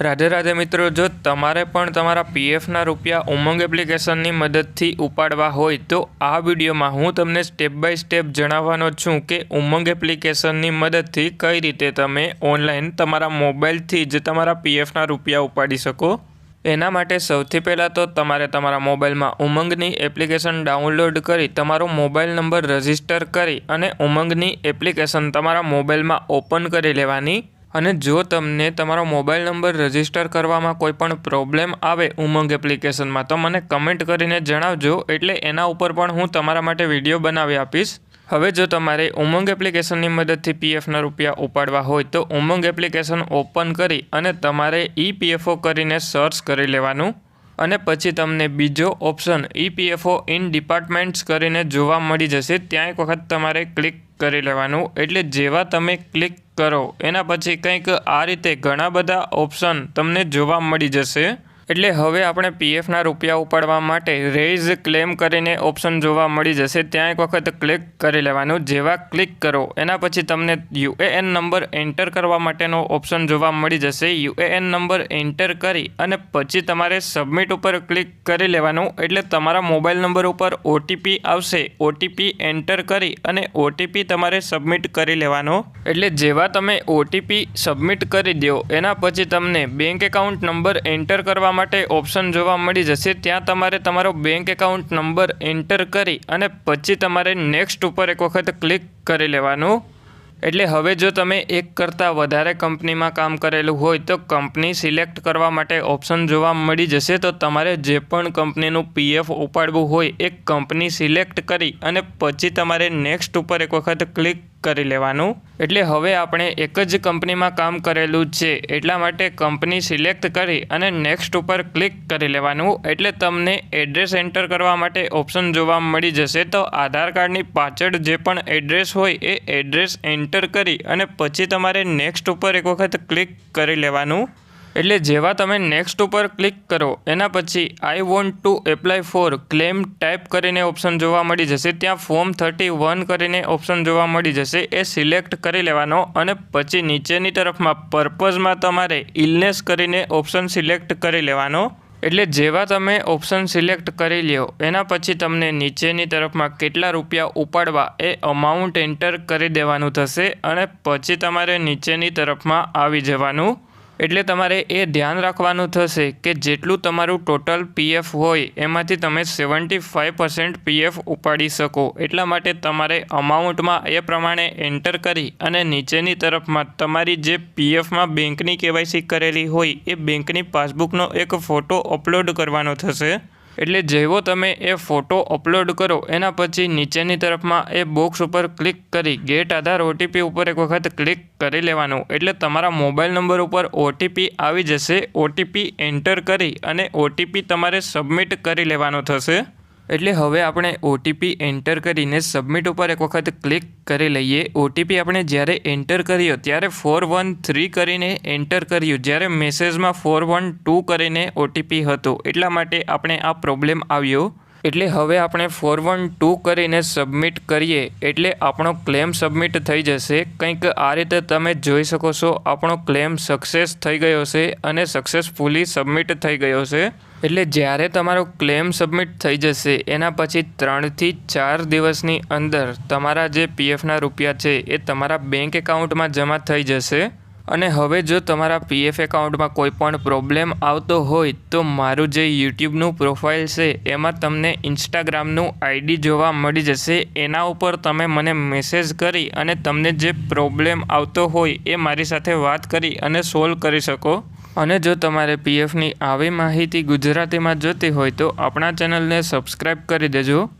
રાધે રાધે મિત્રો, જો તમારે પણ તમારા પીએફના રૂપિયા ઉમંગ એપ્લિકેશનની મદદથી ઉપાડવા હોય તો આ વિડીયોમાં હું તમને સ્ટેપ બાય સ્ટેપ જણાવવાનો છું કે ઉમંગ એપ્લિકેશનની મદદથી કઈ રીતે તમે ઓનલાઈન તમારા મોબાઈલથી જ તમારા પીએફના રૂપિયા ઉપાડી શકો. એના માટે સૌથી પહેલાં તો તમારે તમારા મોબાઈલમાં ઉમંગની એપ્લિકેશન ડાઉનલોડ કરી તમારો મોબાઈલ નંબર રજિસ્ટર કરી અને ઉમંગની એપ્લિકેશન તમારા મોબાઈલમાં ઓપન કરી લેવાની. અને જો તમને તમારો મોબાઈલ નંબર રજિસ્ટર કરવામાં કોઈ પણ પ્રોબ્લેમ આવે ઉમંગ એપ્લિકેશનમાં, તો મને કમેન્ટ કરીને જણાવજો. એટલે એના ઉપર પણ હું તમારા માટે વીડિયો બનાવી આપીશ. હવે જો તમારે ઉમંગ એપ્લિકેશનની મદદથી પીએફના રૂપિયા ઉપાડવા હોય, તો ઉમંગ એપ્લિકેશન ઓપન કરી અને તમારે ઈપીએફઓ કરીને સર્ચ કરી લેવાનું. અને પછી તમને બીજો ઓપ્શન ઈપીએફઓ ઇન ડિપાર્ટમેન્ટ્સ કરીને જોવા મળી જશે. ત્યાં એક વખત તમારે ક્લિક કરી લેવાનું. એટલે જેવા તમે ક્લિક કરો, એના પછી કંઈક આ રીતે ઘણા બધા ઓપ્શન તમને જોવા મળી જશે. એટલે હવે આપણે પીએફના રૂપિયા ઉપાડવા માટે રેઇઝ ક્લેમ કરીને ઓપ્શન જોવા મળી જશે. ત્યાં એક વખત ક્લિક કરી લેવાનું. જેવા ક્લિક કરો, એના પછી તમને યુએએન નંબર એન્ટર કરવા માટેનો ઓપ્શન જોવા મળી જશે. યુએએન નંબર એન્ટર કરી અને પછી તમારે સબમિટ ઉપર ક્લિક કરી લેવાનું. એટલે તમારા મોબાઈલ નંબર ઉપર ઓટીપી આવશે. ઓટીપી એન્ટર કરી અને ઓટીપી તમારે સબમિટ કરી લેવાનો. એટલે જેવા તમે ઓટીપી સબમિટ કરી દો, એના પછી તમને બેંક એકાઉન્ટ નંબર એન્ટર કરવા માટે ઓપ્શન જોવા મળી જશે. ત્યાં તમારે તમારો બેંક એકાઉન્ટ નંબર એન્ટર કરી અને પછી તમારે નેક્સ્ટ ઉપર એક વખત ક્લિક કરી લેવાનું. એટલે હવે જો તમે એક કરતાં વધારે કંપનીમાં કામ કરેલું હોય તો કંપની સિલેક્ટ કરવા માટે ઓપ્શન જોવા મળી જશે. તો તમારે જે પણ કંપનીનું પીએફ ઉપાડવું હોય એ કંપની સિલેક્ટ કરી અને પછી તમારે નેક્સ્ટ ઉપર એક વખત ક્લિક કરી લેવાનું. એટલે હવે આપણે એક જ કંપનીમાં કામ કરેલું છે. એટલા માટે કંપની સિલેક્ટ કરી અને નેક્સ્ટ ઉપર ક્લિક કરી લેવાનું. એટલે તમને એડ્રેસ એન્ટર કરવા માટે ઓપ્શન જોવા મળી જશે. તો આધાર કાર્ડની પાછળ જે પણ એડ્રેસ હોય એ એડ્રેસ એન્ટર કરી અને પછી તમારે નેક્સ્ટ ઉપર એક વખત ક્લિક કરી લેવાનું. એટલે જેવા તમે નેક્સ્ટ ઉપર ક્લિક કરો, એના પછી I want to apply for claim type કરીને ઓપ્શન જોવા મળી જશે. ત્યાં ફોર્મ થર્ટી વન કરીને ઓપ્શન જોવા મળી જશે. એ સિલેક્ટ કરી લેવાનો અને પછી નીચેની તરફમાં પર્પઝમાં તમારે ઇલનેસ કરીને ઓપ્શન સિલેક્ટ કરી લેવાનો. એટલે જેવા તમે ઓપ્શન સિલેક્ટ કરી લ્યો, એના પછી તમને નીચેની તરફમાં કેટલા રૂપિયા ઉપાડવા એ અમાઉન્ટ એન્ટર કરી દેવાનું થશે અને પછી તમારે નીચેની તરફમાં આવી જવાનું. એટલે તમારે એ ધ્યાન રાખવાનું થશે કે જેટલું તમારું ટોટલ પીએફ હોય, એમાંથી તમે સેવન્ટી ફાઇવ પર્સન્ટ પીએફ ઉપાડી શકો. એટલા માટે તમારે અમાઉન્ટમાં એ પ્રમાણે એન્ટર કરી અને નીચેની તરફમાં તમારી જે પીએફમાં બેંકની કેવાયસી કરેલી હોય, એ બેંકની પાસબુકનો એક ફોટો અપલોડ કરવાનો થશે. એટલે જેવો તમે એ ફોટો અપલોડ કરો, એના પછી નીચેની તરફમાં એ બોક્સ ઉપર ક્લિક કરી ગેટ આધાર ઓટીપી ઉપર એક વખત ક્લિક કરી લેવાનું. એટલે તમારા મોબાઈલ નંબર ઉપર ઓટીપી આવી જશે, ઓટીપી એન્ટર કરી અને ઓટીપી તમારે સબમિટ કરી લેવાનો થશે. એટલે હવે આપણે ઓટીપી એન્ટર કરીને સબમિટ ઉપર એક વખત ક્લિક કરી લઈએ. ઓટીપી આપણે જ્યારે એન્ટર કર્યો, ત્યારે ફોર વન થ્રી કરીને એન્ટર કર્યું. જ્યારે મેસેજમાં ફોર વન ટુ કરીને ઓટીપી હતો, એટલા માટે આપણે આ પ્રોબ્લેમ આવ્યો. એટલે હવે આપણે ફોર વન ટુ કરીને સબમિટ કરીએ એટલે આપણો ક્લેમ સબમિટ થઈ જશે. કંઈક આ રીતે તમે જોઈ શકો છો, આપણો ક્લેમ સક્સેસ થઈ ગયો છે અને સક્સેસફુલી સબમિટ થઈ ગયો છે. એટલે જ્યારે તમારો ક્લેમ સબમિટ થઈ જશે, એના પછી ત્રણથી ચાર દિવસની અંદર તમારા જે પીએફના રૂપિયા છે, એ તમારા બેંક એકાઉન્ટમાં જમા થઈ જશે. અને હવે જો તમારા પીએફ એકાઉન્ટમાં કોઈ પણ પ્રોબ્લેમ આવતો હોય તો મારું જે યુટ્યુબનું પ્રોફાઇલ છે, એમાં તમને ઇન્સ્ટાગ્રામનું આઈડી જોવા મળી જશે. એના ઉપર તમે મને મેસેજ કરી અને તમને જે પ્રોબ્લેમ આવતો હોય એ મારી સાથે વાત કરી અને સોલ્વ કરી શકો. અને જો તમારે પીએફની આવી માહિતી ગુજરાતીમાં જોતી હોય તો આપણા ચેનલને સબસ્ક્રાઈબ કરી દેજો.